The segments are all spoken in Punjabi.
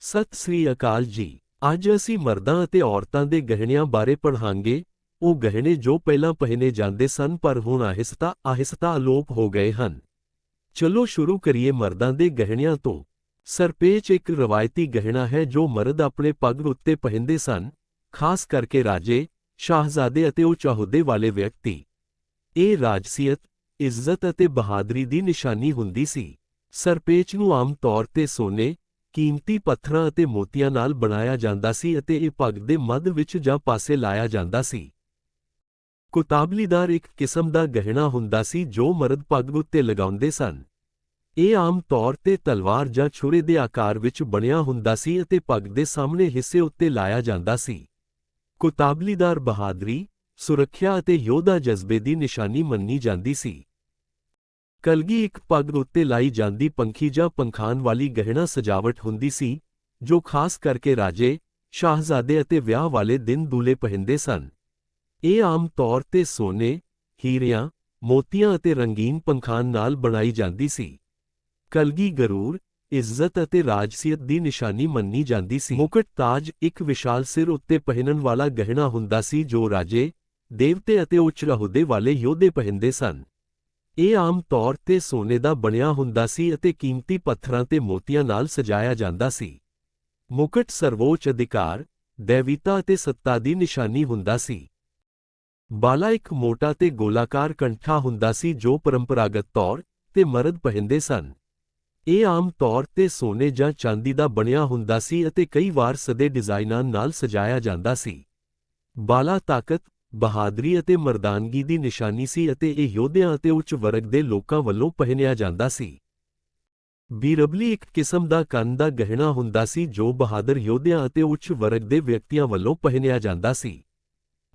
ਸਤਿ ਸ੍ਰੀ ਅਕਾਲ ਜੀ। ਅੱਜ ਅਸੀਂ ਮਰਦਾਂ ਅਤੇ ਔਰਤਾਂ ਦੇ ਗਹਿਣਿਆਂ ਬਾਰੇ ਪੜ੍ਹਾਂਗੇ। ਉਹ ਗਹਿਣੇ ਜੋ ਪਹਿਲਾਂ ਪਹਿਨੇ ਜਾਂਦੇ ਸਨ ਪਰ ਹੁਣ ਆਹਿਸਤਾ ਆਹਿਸਤਾ ਅਲੋਪ ਹੋ ਗਏ ਹਨ। ਚਲੋ ਸ਼ੁਰੂ ਕਰੀਏ ਮਰਦਾਂ ਦੇ ਗਹਿਣਿਆਂ ਤੋਂ। ਸਰਪੇਚ ਇੱਕ ਰਵਾਇਤੀ ਗਹਿਣਾ ਹੈ ਜੋ ਮਰਦ ਆਪਣੇ ਪੱਗ ਉੱਤੇ ਪਹਿਨਦੇ ਸਨ। ਖਾਸ ਕਰਕੇ ਰਾਜੇ, ਸ਼ਾਹਜ਼ਾਦੇ ਅਤੇ ਉੱਚ ਅਹੁਦੇ ਵਾਲੇ ਵਿਅਕਤੀ। ਇਹ ਰਾਜਸੀਅਤ, ਇੱਜ਼ਤ ਅਤੇ ਬਹਾਦਰੀ ਦੀ ਨਿਸ਼ਾਨੀ ਹੁੰਦੀ ਸੀ। ਸਰਪੇਚ ਨੂੰ ਆਮ ਤੌਰ ਤੇ ਸੋਨੇ ਕੀਮਤੀ ਪੱਥਰਾਂ ਅਤੇ ਮੋਤੀਆਂ ਨਾਲ ਬਣਾਇਆ ਜਾਂਦਾ ਸੀ ਅਤੇ ਇਹ ਪੱਗ ਦੇ ਮੱਧ ਵਿੱਚ ਜਾਂ ਪਾਸੇ ਲਾਇਆ ਜਾਂਦਾ ਸੀ। ਕੁਤਾਬਲੀਦਾਰ ਇੱਕ ਕਿਸਮ ਦਾ ਗਹਿਣਾ ਹੁੰਦਾ ਸੀ ਜੋ ਮਰਦ ਪੱਗ ਉੱਤੇ ਲਗਾਉਂਦੇ ਸਨ। ਇਹ ਆਮ ਤੌਰ ਤੇ ਤਲਵਾਰ ਜਾਂ ਛੁਰੇ ਦੇ ਆਕਾਰ ਵਿੱਚ ਬਣਿਆ ਹੁੰਦਾ ਸੀ ਅਤੇ ਪੱਗ ਦੇ ਸਾਹਮਣੇ ਹਿੱਸੇ ਉੱਤੇ ਲਾਇਆ ਜਾਂਦਾ ਸੀ। ਕੁਤਾਬਲੀਦਾਰ ਬਹਾਦਰੀ, ਸੁਰੱਖਿਆ ਅਤੇ ਯੋਧਾ ਜਜ਼ਬੇ ਦੀ ਨਿਸ਼ਾਨੀ ਮੰਨੀ ਜਾਂਦੀ ਸੀ। ਕਲਗੀ ਇੱਕ ਪੱਗ ਉੱਤੇ ਲਾਈ ਜਾਂਦੀ ਪੰਖੀ ਜਾਂ ਪੰਖਾਨ ਵਾਲੀ ਗਹਿਣਾ ਸਜਾਵਟ ਹੁੰਦੀ ਸੀ, ਜੋ ਖਾਸ ਕਰਕੇ ਰਾਜੇ, ਸ਼ਾਹਜ਼ਾਦੇ ਅਤੇ ਵਿਆਹ ਵਾਲੇ ਦਿਨ ਦੂਲੇ ਪਹਿਨਦੇ ਸਨ। ਇਹ ਆਮ ਤੌਰ ਤੇ ਸੋਨੇ, ਹੀਰਿਆਂ, ਮੋਤੀਆਂ ਅਤੇ ਰੰਗੀਨ ਪੰਖਾਨ ਨਾਲ ਬਣਾਈ ਜਾਂਦੀ ਸੀ। ਕਲਗੀ ਗਰੂਰ, ਇੱਜ਼ਤ ਅਤੇ ਰਾਜਸੀਅਤ ਦੀ ਨਿਸ਼ਾਨੀ ਮੰਨੀ ਜਾਂਦੀ ਸੀ। ਮੁਕਟ ਤਾਜ ਇੱਕ ਵਿਸ਼ਾਲ ਸਿਰ ਉੱਤੇ ਪਹਿਨਣ ਵਾਲਾ ਗਹਿਣਾ ਹੁੰਦਾ ਸੀ, ਜੋ ਰਾਜੇ, ਦੇਵਤੇ ਅਤੇ ਉੱਚ ਅਹੁਦੇ ਵਾਲੇ ਯੋਧੇ ਪਹਿਨਦੇ ਸਨ। ਇਹ ਆਮ ਤੌਰ ਤੇ ਸੋਨੇ ਦਾ ਬਣਿਆ ਹੁੰਦਾ ਸੀ ਅਤੇ ਕੀਮਤੀ ਪੱਥਰਾਂ ਤੇ ਮੋਤੀਆਂ ਨਾਲ ਸਜਾਇਆ ਜਾਂਦਾ ਸੀ। ਮੁਕਟ ਸਰਵੋੱਚ ਅਧਿਕਾਰ, ਦੇਵੀਤਾ ਅਤੇ ਸੱਤਾ ਦੀ ਨਿਸ਼ਾਨੀ ਹੁੰਦਾ ਸੀ। ਬਾਲਾ ਇੱਕ ਮੋਟਾ ਤੇ ਗੋਲਾਕਾਰ ਕੰਠਾ ਹੁੰਦਾ ਸੀ ਜੋ ਪਰੰਪਰਾਗਤ ਤੌਰ ਤੇ ਮਰਦ ਪਹਿਨਦੇ ਸਨ। ਇਹ ਆਮ ਤੌਰ ਤੇ ਸੋਨੇ ਜਾਂ ਚਾਂਦੀ ਦਾ ਬਣਿਆ ਹੁੰਦਾ ਸੀ ਅਤੇ ਕਈ ਵਾਰ ਸਦੇ ਡਿਜ਼ਾਈਨਾਂ ਨਾਲ ਸਜਾਇਆ ਜਾਂਦਾ ਸੀ। ਬਾਲਾ ਤਾਕਤ ਬਹਾਦਰੀ ਅਤੇ ਮਰਦਾਨਗੀ ਦੀ ਨਿਸ਼ਾਨੀ ਸੀ ਅਤੇ ਇਹ ਯੋਧਿਆਂ ਅਤੇ ਉੱਚ ਵਰਗ ਦੇ ਲੋਕਾਂ ਵੱਲੋਂ ਪਹਿਨਿਆ ਜਾਂਦਾ ਸੀ। ਬੀਰਬਲੀ ਇੱਕ ਕਿਸਮ ਦਾ ਕੰਨ ਦਾ ਗਹਿਣਾ ਹੁੰਦਾ ਸੀ ਜੋ ਬਹਾਦਰ ਯੋਧਿਆਂ ਅਤੇ ਉੱਚ ਵਰਗ ਦੇ ਵਿਅਕਤੀਆਂ ਵੱਲੋਂ ਪਹਿਨਿਆ ਜਾਂਦਾ ਸੀ।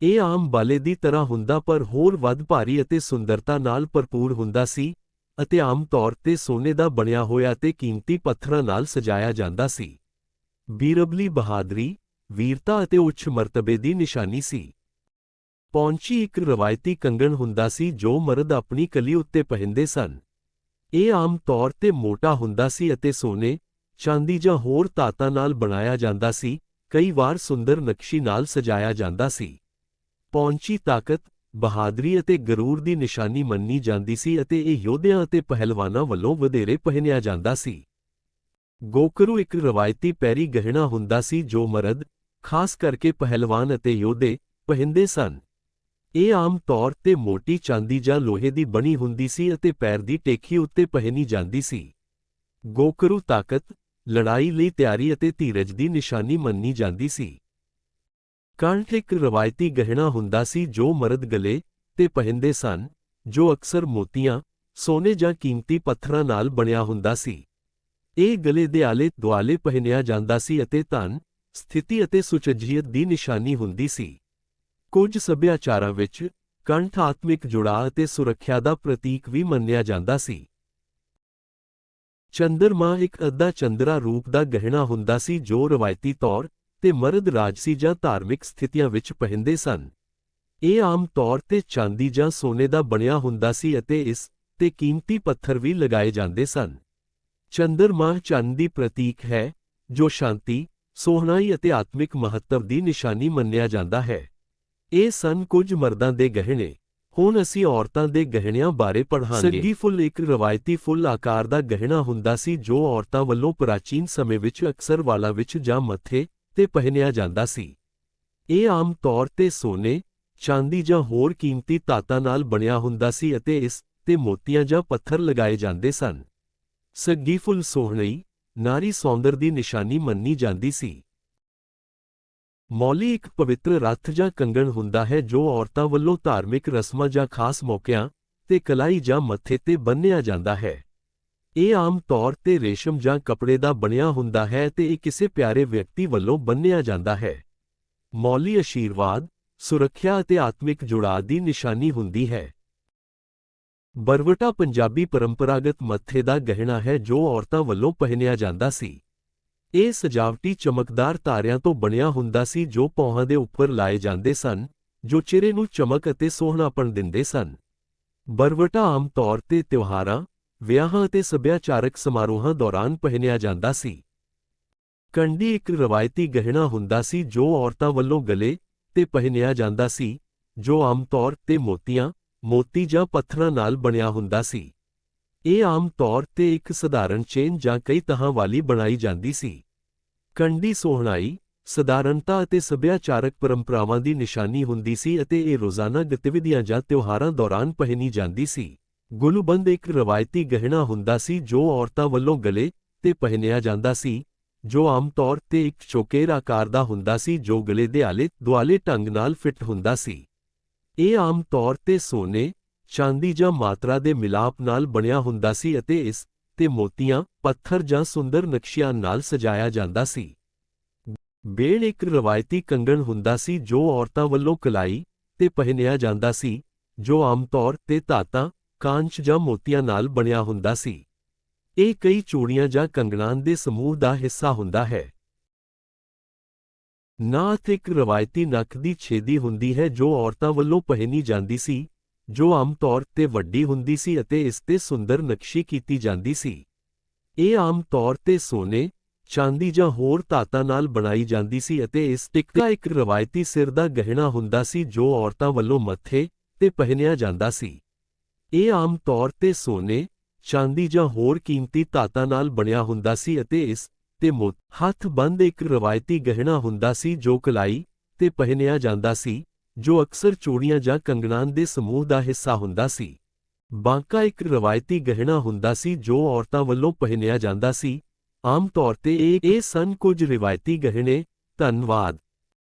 ਇਹ ਆਮ ਬਾਲੇ ਦੀ ਤਰ੍ਹਾਂ ਹੁੰਦਾ ਪਰ ਹੋਰ ਵੱਧ ਭਾਰੀ ਅਤੇ ਸੁੰਦਰਤਾ ਨਾਲ ਭਰਪੂਰ ਹੁੰਦਾ ਸੀ ਅਤੇ ਆਮ ਤੌਰ ਤੇ ਸੋਨੇ ਦਾ ਬਣਿਆ ਹੋਇਆ ਤੇ ਕੀਮਤੀ ਪੱਥਰਾਂ ਨਾਲ ਸਜਾਇਆ ਜਾਂਦਾ ਸੀ। ਬੀਰਬਲੀ ਬਹਾਦਰੀ, ਵੀਰਤਾ ਅਤੇ ਉੱਚ ਮਰਤਬੇ ਦੀ ਨਿਸ਼ਾਨੀ ਸੀ। ਪੌਂਚੀ ਇੱਕ ਰਵਾਇਤੀ ਕੰਗਣ ਹੁੰਦਾ ਸੀ ਜੋ ਮਰਦ ਆਪਣੀ ਕਲੀ ਉੱਤੇ ਪਹਿਨਦੇ ਸਨ। ਇਹ ਆਮ ਤੌਰ ਤੇ ਮੋਟਾ ਹੁੰਦਾ ਸੀ ਅਤੇ ਸੋਨੇ, ਚਾਂਦੀ ਜਾਂ ਹੋਰ ਧਾਤਾਂ ਨਾਲ ਬਣਾਇਆ ਜਾਂਦਾ ਸੀ, ਕਈ ਵਾਰ ਸੁੰਦਰ ਨਕਸ਼ੀ ਨਾਲ ਸਜਾਇਆ ਜਾਂਦਾ ਸੀ। ਪੌਂਚੀ ਤਾਕਤ, ਬਹਾਦਰੀ ਅਤੇ ਗਰੂਰ ਦੀ ਨਿਸ਼ਾਨੀ ਮੰਨੀ ਜਾਂਦੀ ਸੀ ਅਤੇ ਇਹ ਯੋਧਿਆਂ ਅਤੇ ਪਹਿਲਵਾਨਾਂ ਵੱਲੋਂ ਵਧੇਰੇ ਪਹਿਨਿਆ ਜਾਂਦਾ ਸੀ। ਗੋਕਰੂ ਇੱਕ ਰਵਾਇਤੀ ਪੈਰੀ ਗਹਿਣਾ ਹੁੰਦਾ ਸੀ ਜੋ ਮਰਦ, ਖਾਸ ਕਰਕੇ ਪਹਿਲਵਾਨ ਅਤੇ ਯੋਧੇ, ਪਹਿਨਦੇ ਸਨ। ਇਹ ਆਮ ਤੌਰ ਤੇ ਮੋਟੀ ਚਾਂਦੀ ਜਾਂ ਲੋਹੇ ਦੀ ਬਣੀ ਹੁੰਦੀ ਸੀ ਅਤੇ ਪੈਰ ਦੀ ਟੇਕੀ ਉੱਤੇ ਪਹਿਨੀ ਜਾਂਦੀ ਸੀ। ਗੋਕਰੂ ਤਾਕਤ, ਲੜਾਈ ਲਈ ਤਿਆਰੀ ਅਤੇ ਧੀਰਜ ਦੀ ਨਿਸ਼ਾਨੀ ਮੰਨੀ ਜਾਂਦੀ ਸੀ। ਕੰਠ ਇੱਕ ਰਵਾਇਤੀ ਗਹਿਣਾ ਹੁੰਦਾ ਸੀ ਜੋ ਮਰਦ ਗਲੇ ਤੇ ਪਹਿਨਦੇ ਸਨ, ਜੋ ਅਕਸਰ ਮੋਤੀਆਂ, ਸੋਨੇ ਜਾਂ ਕੀਮਤੀ ਪੱਥਰਾਂ ਨਾਲ ਬਣਿਆ ਹੁੰਦਾ ਸੀ। ਇਹ ਗਲੇ ਦੇ ਆਲੇ ਦੁਆਲੇ ਪਹਿਨਿਆ ਜਾਂਦਾ ਸੀ ਅਤੇ ਧਨ, ਸਥਿਤੀ ਅਤੇ ਸੁਚੱਜੀਅਤ ਦੀ ਨਿਸ਼ਾਨੀ ਹੁੰਦੀ ਸੀ। ਕੁਝ ਸੱਭਿਆਚਾਰਾਂ ਵਿੱਚ, ਕੰਠ ਆਤਮਿਕ ਜੁੜਾਅ ਅਤੇ ਸੁਰੱਖਿਆ ਦਾ ਪ੍ਰਤੀਕ ਵੀ ਮੰਨਿਆ ਜਾਂਦਾ ਸੀ। ਚੰਦਰਮਾ ਇੱਕ ਅੱਧਾ ਚੰਦਰਾ ਰੂਪ ਦਾ ਗਹਿਣਾ ਹੁੰਦਾ ਸੀ ਜੋ ਰਵਾਇਤੀ ਤੌਰ ਤੇ ਮਰਦ ਰਾਜਸੀ ਜਾਂ ਧਾਰਮਿਕ ਸਥਿਤੀਆਂ ਵਿੱਚ ਪਹਿਨਦੇ ਸਨ। ਇਹ ਆਮ ਤੌਰ ਤੇ ਚਾਂਦੀ ਜਾਂ ਸੋਨੇ ਦਾ ਬਣਿਆ ਹੁੰਦਾ ਸੀ ਅਤੇ ਇਸ ਤੇ ਕੀਮਤੀ ਪੱਥਰ ਵੀ ਲਗਾਏ ਜਾਂਦੇ ਸਨ। ਚੰਦਰਮਾ ਚੰਦ ਦੀ ਪ੍ਰਤੀਕ ਹੈ, ਜੋ ਸ਼ਾਂਤੀ, ਸੋਹਣਾਈ ਅਤੇ ਆਤਮਿਕ ਮਹੱਤਵ ਦੀ ਨਿਸ਼ਾਨੀ ਮੰਨਿਆ ਜਾਂਦਾ ਹੈ। ਇਹ ਸਨ ਕੁਝ ਮਰਦਾਂ ਦੇ ਗਹਿਣੇ। ਹੁਣ ਅਸੀਂ ਔਰਤਾਂ ਦੇ ਗਹਿਣਿਆਂ ਬਾਰੇ ਪੜ੍ਹਾਂਗੇ। ਸੱਗੀ ਫੁੱਲ ਇੱਕ ਰਵਾਇਤੀ ਫੁੱਲ ਆਕਾਰ ਦਾ ਗਹਿਣਾ ਹੁੰਦਾ ਸੀ ਜੋ ਔਰਤਾਂ ਵੱਲੋਂ ਪ੍ਰਾਚੀਨ ਸਮੇਂ ਵਿੱਚ ਅਕਸਰ ਵਾਲਾਂ ਵਿੱਚ ਜਾਂ ਮੱਥੇ ਤੇ ਪਹਿਨਿਆ ਜਾਂਦਾ ਸੀ। ਇਹ ਆਮ ਤੌਰ ਤੇ ਸੋਨੇ, ਚਾਂਦੀ ਜਾਂ ਹੋਰ ਕੀਮਤੀ ਧਾਤਾਂ ਨਾਲ ਬਣਿਆ ਹੁੰਦਾ ਸੀ ਅਤੇ ਇਸ ਤੇ ਮੋਤੀਆਂ ਜਾਂ ਪੱਥਰ ਲਗਾਏ ਜਾਂਦੇ ਸਨ। ਸੱਗੀ ਫੁੱਲ ਸੋਹਣਈ ਨਾਰੀ ਸੌਂਦਰ ਦੀ ਨਿਸ਼ਾਨੀ ਮੰਨੀ ਜਾਂਦੀ ਸੀ। ਮੌਲੀ ਇੱਕ ਪਵਿੱਤਰ ਰੱਥ ਜਾਂ ਕੰਗਣ ਹੁੰਦਾ ਹੈ ਜੋ ਔਰਤਾਂ ਵੱਲੋਂ ਧਾਰਮਿਕ ਰਸਮਾਂ ਜਾਂ ਖਾਸ ਮੌਕਿਆਂ ਤੇ ਕਲਾਈ ਜਾਂ ਮੱਥੇ ਤੇ ਬੰਨ੍ਹਿਆ ਜਾਂਦਾ ਹੈ। ਇਹ ਆਮ ਤੌਰ ਤੇ ਰੇਸ਼ਮ ਜਾਂ ਕੱਪੜੇ ਦਾ ਬਣਿਆ ਹੁੰਦਾ ਹੈ ਤੇ ਇਹ ਕਿਸੇ ਪਿਆਰੇ ਵਿਅਕਤੀ ਵੱਲੋਂ ਬੰਨ੍ਹਿਆ ਜਾਂਦਾ ਹੈ। ਮੌਲੀ ਅਸ਼ੀਰਵਾਦ, ਸੁਰੱਖਿਆ ਅਤੇ ਆਤਮਿਕ ਜੁੜਾਅ ਦੀ ਨਿਸ਼ਾਨੀ ਹੁੰਦੀ ਹੈ। ਬਰਵਟਾ ਪੰਜਾਬੀ ਪਰੰਪਰਾਗਤ ਮੱਥੇ ਦਾ ਗਹਿਣਾ ਹੈ ਜੋ ਔਰਤਾਂ ਵੱਲੋਂ ਪਹਿਨਿਆ ਜਾਂਦਾ ਸੀ। ਇਹ ਸਜਾਵਟੀ ਚਮਕਦਾਰ ਤਾਰਿਆਂ ਤੋਂ ਬਣਿਆ ਹੁੰਦਾ ਸੀ ਜੋ ਪੌਹਾਂ ਦੇ ਉੱਪਰ ਲਾਏ ਜਾਂਦੇ ਸਨ, ਜੋ ਚਿਹਰੇ ਨੂੰ ਚਮਕ ਅਤੇ ਸੋਹਣਾਪਣ ਦਿੰਦੇ ਸਨ। ਬਰਵਟਾ ਆਮ ਤੌਰ ਤੇ ਤਿਉਹਾਰਾਂ, ਵਿਆਹਾਂ ਅਤੇ ਸੱਭਿਆਚਾਰਕ ਸਮਾਰੋਹਾਂ ਦੌਰਾਨ ਪਹਿਨਿਆ ਜਾਂਦਾ ਸੀ। ਕੰਡੀ ਇੱਕ ਰਵਾਇਤੀ ਗਹਿਣਾ ਹੁੰਦਾ ਸੀ ਜੋ ਔਰਤਾਂ ਵੱਲੋਂ ਗਲੇ ਤੇ ਪਹਿਨਿਆ ਜਾਂਦਾ ਸੀ, ਜੋ ਆਮ ਤੌਰ ਤੇ ਮੋਤੀਆਂ, ਮੋਤੀ ਜਾਂ ਪੱਥਰਾਂ ਨਾਲ ਬਣਿਆ ਹੁੰਦਾ ਸੀ। ਇਹ ਆਮ ਤੌਰ ਤੇ ਇੱਕ ਸਧਾਰਨ ਚੇਨ ਜਾਂ ਕਈ ਤਹਾਂ ਵਾਲੀ ਬਣਾਈ ਜਾਂਦੀ ਸੀ। ਕੰਡੀ ਸੋਹਣਾਈ, ਸਧਾਰਨਤਾ ਅਤੇ ਸੱਭਿਆਚਾਰਕ ਪਰੰਪਰਾਵਾਂ ਦੀ ਨਿਸ਼ਾਨੀ ਹੁੰਦੀ ਸੀ ਅਤੇ ਇਹ ਰੋਜ਼ਾਨਾ ਗਤੀਵਿਧੀਆਂ ਜਾਂ ਤਿਉਹਾਰਾਂ ਦੌਰਾਨ ਪਹਿਨੀ ਜਾਂਦੀ ਸੀ। ਗੁਲੂਬੰਦ ਇੱਕ ਰਵਾਇਤੀ ਗਹਿਣਾ ਹੁੰਦਾ ਸੀ ਜੋ ਔਰਤਾਂ ਵੱਲੋਂ ਗਲੇ ਤੇ ਪਹਿਨਿਆ ਜਾਂਦਾ ਸੀ, ਜੋ ਆਮ ਤੌਰ ਤੇ ਇੱਕ ਚੌਕੇਰ ਆਕਾਰ ਦਾ ਹੁੰਦਾ ਸੀ ਜੋ ਗਲੇ ਦੇ ਆਲੇ ਦੁਆਲੇ ਢੰਗ ਨਾਲ ਫਿੱਟ ਹੁੰਦਾ ਸੀ। ਇਹ ਆਮ ਤੌਰ ਤੇ ਸੋਨੇ ਚਾਂਦੀ ਜਾਂ ਮਾਤਰਾ ਦੇ ਮਿਲਾਪ ਨਾਲ ਬਣਿਆ ਹੁੰਦਾ ਸੀ ਅਤੇ ਇਸ ਤੇ ਮੋਤੀਆਂ, ਪੱਥਰ ਜਾਂ ਸੁੰਦਰ ਨਕਸ਼ਿਆਂ ਨਾਲ ਸਜਾਇਆ ਜਾਂਦਾ ਸੀ। ਬੇੜ ਇੱਕ ਰਵਾਇਤੀ ਕੰਗਣ ਹੁੰਦਾ ਸੀ ਜੋ ਔਰਤਾਂ ਵੱਲੋਂ ਕਲਾਈ ਤੇ ਪਹਿਨਿਆ ਜਾਂਦਾ ਸੀ, ਜੋ ਆਮ ਤੌਰ ਤੇ ਧਾਤਾਂ, ਕਾਂਚ ਜਾਂ ਮੋਤੀਆਂ ਨਾਲ ਬਣਿਆ ਹੁੰਦਾ ਸੀ। ਇਹ ਕਈ ਚੂੜੀਆਂ ਜਾਂ ਕੰਗਣਾਂ ਦੇ ਸਮੂਹ ਦਾ ਹਿੱਸਾ ਹੁੰਦਾ ਹੈ। ਨਾਥ ਇੱਕ ਰਵਾਇਤੀ ਨੱਕ ਦੀ ਛੇਦੀ ਹੁੰਦੀ ਹੈ ਜੋ ਔਰਤਾਂ ਵੱਲੋਂ ਪਹਿਨੀ ਜਾਂਦੀ ਸੀ ਜੋ ਆਮ ਤੌਰ ਤੇ ਵੱਡੀ ਹੁੰਦੀ ਸੀ ਅਤੇ ਇਸ ਤੇ ਸੁੰਦਰ ਨਕਸ਼ੀ ਕੀਤੀ ਜਾਂਦੀ ਸੀ। ਇਹ ਆਮ ਤੌਰ ਤੇ ਸੋਨੇ, ਚਾਂਦੀ ਜਾਂ ਹੋਰ ਧਾਤਾਂ ਨਾਲ ਬਣਾਈ ਜਾਂਦੀ ਸੀ ਅਤੇ ਇਸ ਟਿਕਟਾ ਇੱਕ ਰਵਾਇਤੀ ਸਿਰ ਦਾ ਗਹਿਣਾ ਹੁੰਦਾ ਸੀ ਜੋ ਔਰਤਾਂ ਵੱਲੋਂ ਮੱਥੇ ਤੇ ਪਹਿਨਿਆ ਜਾਂਦਾ ਸੀ। ਇਹ ਆਮ ਤੌਰ ਤੇ ਸੋਨੇ, ਚਾਂਦੀ ਜਾਂ ਹੋਰ ਕੀਮਤੀ ਧਾਤਾਂ ਨਾਲ ਬਣਿਆ ਹੁੰਦਾ ਸੀ ਅਤੇ ਇਸ ਤੇ ਮੋਤ, ਹੱਥ ਬੰਦ ਇੱਕ ਰਵਾਇਤੀ ਗਹਿਣਾ ਹੁੰਦਾ ਸੀ ਜੋ ਕਲਾਈ ਤੇ ਪਹਿਨਿਆ ਜਾਂਦਾ ਸੀ। ਜੋ ਅਕਸਰ ਚੂੜੀਆਂ ਜਾਂ ਕੰਗਣਾਂ ਦੇ ਸਮੂਹ ਦਾ ਹਿੱਸਾ ਹੁੰਦਾ ਸੀ। ਬਾਂਕਾ ਇੱਕ ਰਵਾਇਤੀ ਗਹਿਣਾ ਹੁੰਦਾ ਸੀ ਜੋ ਔਰਤਾਂ ਵੱਲੋਂ ਪਹਿਨਿਆ ਜਾਂਦਾ ਸੀ। ਆਮ ਤੌਰ ਤੇ ਇਹ ਇਹ ਸਨ ਕੁਝ ਰਿਵਾਇਤੀ ਗਹਿਣੇ। ਧੰਨਵਾਦ।